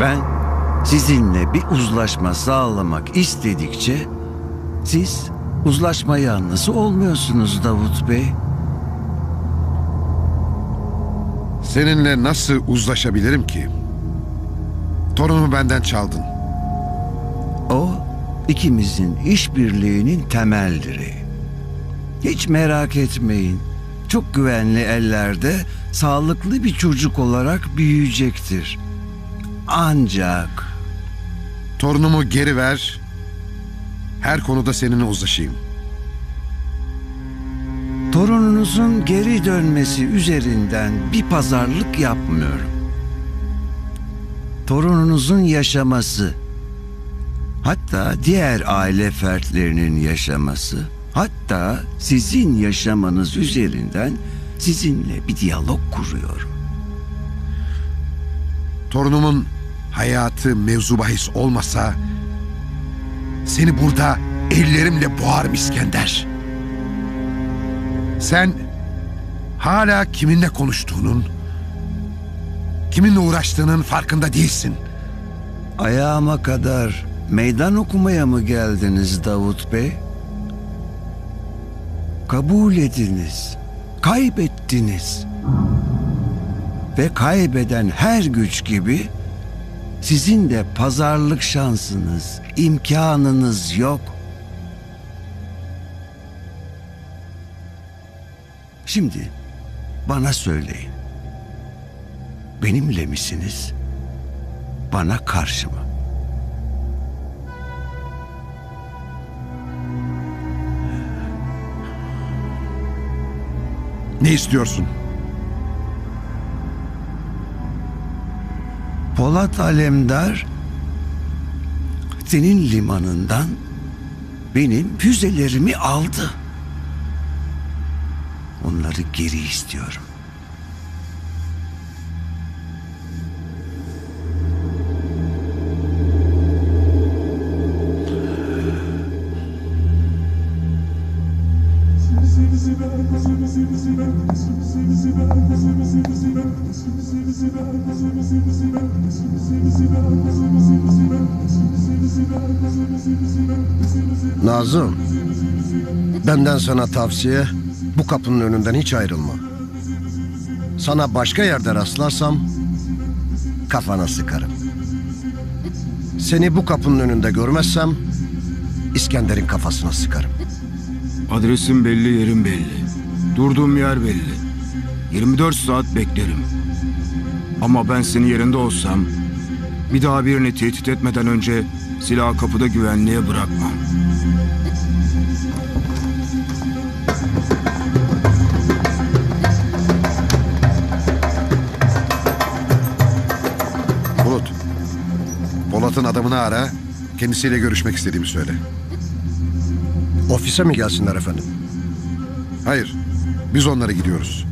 Ben sizinle bir uzlaşma sağlamak istedikçe siz uzlaşma yanlısı olmuyorsunuz Davut Bey. Seninle nasıl uzlaşabilirim ki? Torunumu benden çaldın. O ikimizin işbirliğinin temel direği. Hiç merak etmeyin. Çok güvenli ellerde sağlıklı bir çocuk olarak büyüyecektir. Ancak Torunumu geri ver. Her konuda seninle uzlaşayım. torununuzun geri dönmesi üzerinden bir pazarlık yapmıyorum. Torununuzun yaşaması, hatta diğer aile fertlerinin yaşaması, hatta sizin yaşamanız üzerinden sizinle bir diyalog kuruyorum. Torunumun hayatı mevzu bahis olmasa seni burada ellerimle boğarım İskender. Sen hala kiminle konuştuğunun, kiminle uğraştığının farkında değilsin. Ayağıma kadar meydan okumaya mı geldiniz Davut Bey? Kabul ediniz. Kaybettiniz. Ve kaybeden her güç gibi sizin de pazarlık şansınız, imkanınız yok. Şimdi bana söyleyin. Benimle misiniz? Bana karşı mı? Ne istiyorsun? Polat Alemdar senin limanından benim füzelerimi aldı. Onları geri istiyorum. Nazım, benden sana tavsiye bu kapının önünden hiç ayrılma. Sana başka yerde rastlarsam kafana sıkarım. Seni bu kapının önünde görmezsem İskender'in kafasına sıkarım. Adresim belli, yerim belli. Durduğum yer belli. 24 saat beklerim. Ama ben senin yerinde olsam bir daha birini tehdit etmeden önce silahı kapıda güvenliğe bırakmam. Bulut. Polat'ın adamını ara. Kendisiyle görüşmek istediğimi söyle. Ofise mi gelsinler efendim? Hayır. Biz onlara gidiyoruz.